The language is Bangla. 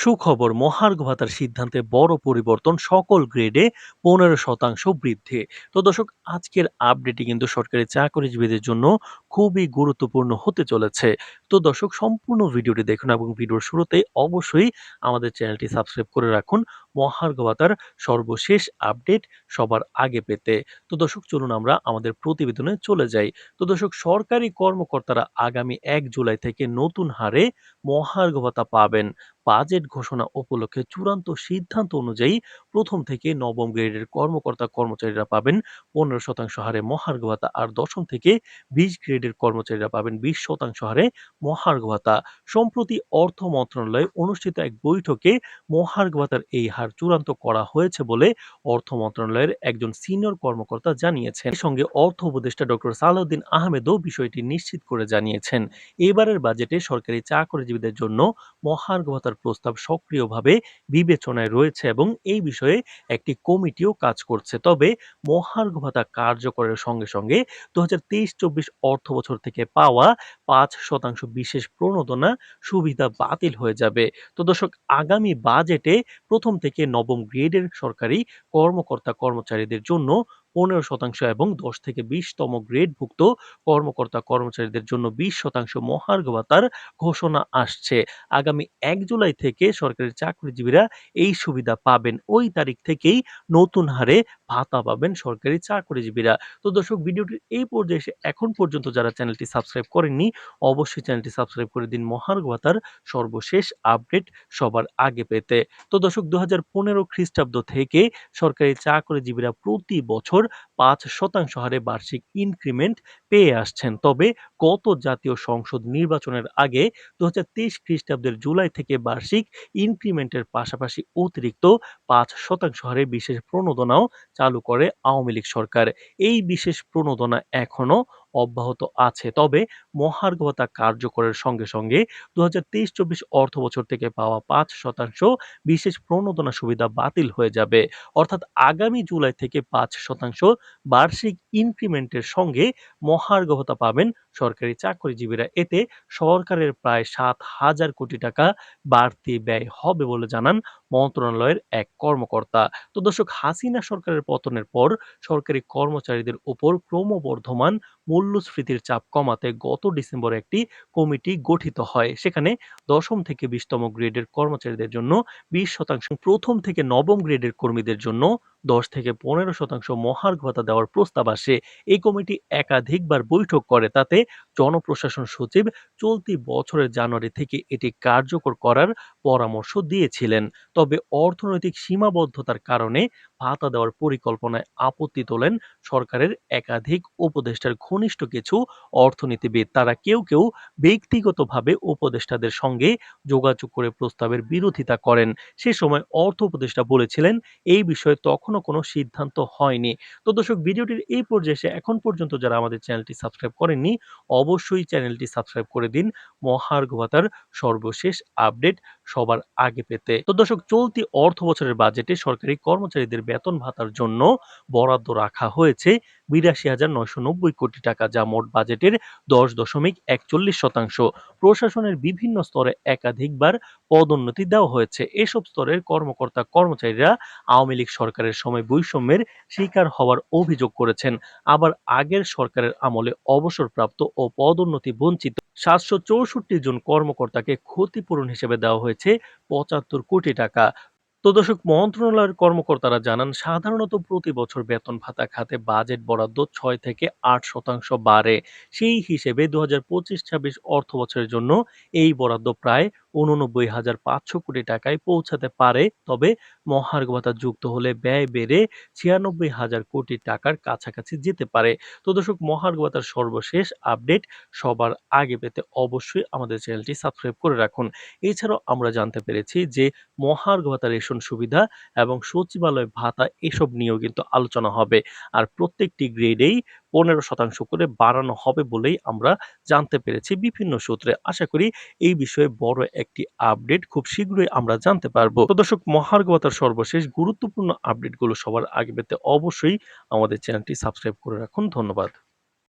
সুখবর, মহার্ঘ ভাতার সিদ্ধান্তে বড় পরিবর্তন সকল গ্রেডে পনেরো শতাংশ বৃদ্ধি। তো দর্শক, আজকের আপডেটটি কিন্তু সরকারি চাকরিজীবীদের জন্য খুবই গুরুত্বপূর্ণ হতে চলেছে। তো দর্শক, সম্পূর্ণ ভিডিওটি দেখুন এবং ভিডিওর শুরুতে অবশ্যই আমাদের চ্যানেলটি সাবস্ক্রাইব করে রাখুন। মহার্ঘ ভাতার সর্বশেষ আপডেট সবার আগে পেতে। তো দর্শক, চলুন আমরা আমাদের প্রতিবেদনে চলে যাই। তো দর্শক, সরকারি কর্মকর্তারা আগামী এক জুলাই থেকে নতুন হারে মহার্ঘ ভাতা পাবেন। বাজেট ঘোষণা উপলক্ষে চূড়ান্ত সিদ্ধান্ত অনুযায়ী প্রথম থেকে নবম গ্রেডের কর্মকর্তা কর্মচারীরা পাবেন পনেরো শতাংশ হারে মহার্ঘ ভাতা আর দশম থেকে বিশ গ্রেডের কর্মচারীরা পাবেন বিশ শতাংশ হারে মহার্ঘ ভাতা সম্প্রতি অর্থ মন্ত্রণালয়ে অনুষ্ঠিত এক বৈঠকে মহার্ঘ ভাতার এই হার চূড়ান্ত করা হয়েছে বলে অর্থ মন্ত্রণালয়ের একজন সিনিয়র কর্মকর্তা জানিয়েছেন। সঙ্গে অর্থ উপদেষ্টা ডক্টর সালাউদ্দিন আহমেদও বিষয়টি নিশ্চিত করে জানিয়েছেন। এবারের বাজেটে সরকারি চাকরিজীবীদের জন্য মহার্ঘ ভাতার প্রস্তাব সক্রিয়ভাবে বিবেচনায় রয়েছে এবং এই বিষয়ে একটি কমিটিও কাজ করছে। তবে মহার্ঘ ভাতা কার্যকরের সঙ্গে সঙ্গে দু হাজার তেইশ চব্বিশ অর্থ বছর থেকে পাওয়া পাঁচ শতাংশ বিশেষ প্রণোদনা সুবিধা বাতিল হয়ে যাবে। তো দর্শক, আগামী বাজেটে প্রথম থেকে নবম গ্রেডের সরকারি কর্মকর্তা কর্মচারীদের জন্য পনেরো শতাংশ এবং দশ থেকে বিশতম গ্রেডভুক্ত কর্মকর্তা কর্মচারীদের জন্য বিশ শতাংশ মহার্ঘ ভাতার ঘোষণা আসছে। আগামী এক জুলাই থেকে সরকারি চাকরিজীবীরা এই সুবিধা পাবেন। ওই তারিখ থেকেই নতুন হারে ভাতা পাবেন সরকারি চাকরিজীবীরা। তো দর্শক ভিডিওটির এই পর্যায়ে এসে এখন পর্যন্ত যারা চ্যানেলটি সাবস্ক্রাইব করেননি, অবশ্যই চ্যানেলটি সাবস্ক্রাইব করে দিন মহার্ঘ ভাতার সর্বশেষ আপডেট সবার আগে পেতে। তো দর্শক দু হাজার পনেরো খ্রিস্টাব্দ থেকে সরকারি চাকরিজীবীরা প্রতি বছর পাঁচ শতাংশ হারে বার্ষিক ইনক্রিমেন্ট পেয়ে আসছেন। তবে গত জাতীয় সংসদ নির্বাচনের আগে দু হাজার তেইশ খ্রিস্টাব্দের জুলাই থেকে বার্ষিক ইনক্রিমেন্টের পাশাপাশি অতিরিক্ত পাঁচ শতাংশ হারে বিশেষ প্রণোদনাও চালু করে আওয়ামী লীগ সরকার। এই বিশেষ প্রণোদনা এখনও অব্যাহত আছে। তবে মহার্ঘতা কার্যকরের সঙ্গে সঙ্গে দু হাজার তেইশ চব্বিশ অর্থ বছর থেকে পাওয়া পাঁচ শতাংশ বিশেষ প্রণোদনা সুবিধা বাতিল হয়ে যাবে। অর্থাৎ আগামী জুলাই থেকে পাঁচ শতাংশ বার্ষিক ইনক্রিমেন্টের সঙ্গে মহার্ঘতা পাবেন সরকারি চাকরিজীবীরা এতে সরকারের প্রায় সাত হাজার কোটি টাকা বাড়তি ব্যয় হবে বলে জানান মন্ত্রণালয়ের এক কর্মকর্তা। তো দর্শক, হাসিনা সরকারের পতনের পর সরকারি কর্মচারীদের উপর ক্রমবর্ধমান মূল্যস্ফীতির চাপ কমাতে গত ডিসেম্বরে একটি কমিটি গঠিত হয়। সেখানে দশম থেকে বিশতম গ্রেডের কর্মচারীদের জন্য বিশ শতাংশ, প্রথম থেকে নবম গ্রেডের কর্মীদের জন্য দশ থেকে পনেরো শতাংশ মহার্ঘ ভাতা দেওয়ার প্রস্তাব আসে। এই কমিটি একাধিকবার বৈঠক করে, তাতে জনপ্রশাসন সচিব চলতি বছরের জানুয়ারি থেকে এটি কার্যকর করার পরামর্শ দিয়েছিলেন। তবে অর্থনৈতিক সীমাবদ্ধতার কারণে ভাতা দেওয়ার পরিকল্পনায় আপত্তি তোলেন সরকারের একাধিক উপদেষ্টার ঘনিষ্ঠ কিছু অর্থনীতিবিদ। তারা কেউ কেউ ব্যক্তিগতভাবে উপদেষ্টাদের সঙ্গে যোগাযোগ করে প্রস্তাবের বিরোধিতা করেন। সে সময় অর্থ উপদেষ্টা বলেছিলেন, এই বিষয়ে তখনও কোনো সিদ্ধান্ত হয়নি। তো দর্শক, ভিডিওটির এই পর্যায়ে এখন পর্যন্ত যারা আমাদের চ্যানেলটি সাবস্ক্রাইব করেননি, অবশ্যই চ্যানেলটি সাবস্ক্রাইব করে দিন। মহার্ঘ ভাতার সর্বশেষ আপডেট সবার আগে পেতে। তো দর্শক, চলতি অর্থ বছরের বাজেটে সরকারি কর্মচারীদের বেতন ভাতার জন্য বরাদ্দ রাখা হয়েছে। বিরাশি হাজার নয়শো নব্বই কোটি টাকা, যা মোট বাজেটের দশ দশমিক একচল্লিশ শতাংশ। প্রশাসনের বিভিন্ন স্তরে একাধিকবার পদোন্নতি দেওয়া হয়েছে। এসব স্তরের কর্মকর্তা কর্মচারীরা আওয়ামী লীগ সরকারের সময় বৈষম্যের শিকার হওয়ার অভিযোগ করেছেন। আবার আগের সরকারের আমলে অবসরপ্রাপ্ত ও পদোন্নতি বঞ্চিত সাতশো চৌষট্টি জন কর্মকর্তাকে ক্ষতিপূরণ হিসেবে দেওয়া হয়েছে পঁচাত্তর কোটি টাকা। তো দর্শক মন্ত্রণালয়ের কর্মকর্তারা জানান, সাধারণত প্রতি বছর বেতন ভাতা খাতে বাজেট বরাদ্দ ছয় থেকে আট শতাংশ বাড়ে। সেই হিসেবে দু হাজার পঁচিশ ছাব্বিশ অর্থ বছরের জন্য এই বরাদ্দ প্রায় উননব্বই হাজার পাঁচশো কোটি টাকায় পৌঁছাতে পারে। তবে মহার্ঘ ভাতা যুক্ত হলে ব্যয় বেড়ে ছিয়ানব্বই হাজার কোটি টাকার কাছাকাছি যেতে পারে। তো দর্শক মহার্ঘ ভাতার সর্বশেষ আপডেট সবার আগে পেতে অবশ্যই আমাদের চ্যানেলটি সাবস্ক্রাইব করে রাখুন। এছাড়াও আমরা জানতে পেরেছি যে মহার্ঘ ভাতা রেশন সুবিধা এবং সচিবালয় ভাতা এসব নিয়েও কিন্তু আলোচনা হবে। আর প্রত্যেকটি গ্রেডেই পনেরো শতাংশ করে বাড়ানো হবে বলেই আমরা জানতে পেরেছি বিভিন্ন সূত্রে। আশা করি এই বিষয়ে বড় একটি আপডেট খুব শীঘ্রই আমরা জানতে পারব। তো দর্শক মহার্গতার সর্বশেষ গুরুত্বপূর্ণ আপডেটগুলো সবার আগে পেতে অবশ্যই আমাদের চ্যানেলটি সাবস্ক্রাইব করে রাখুন। ধন্যবাদ।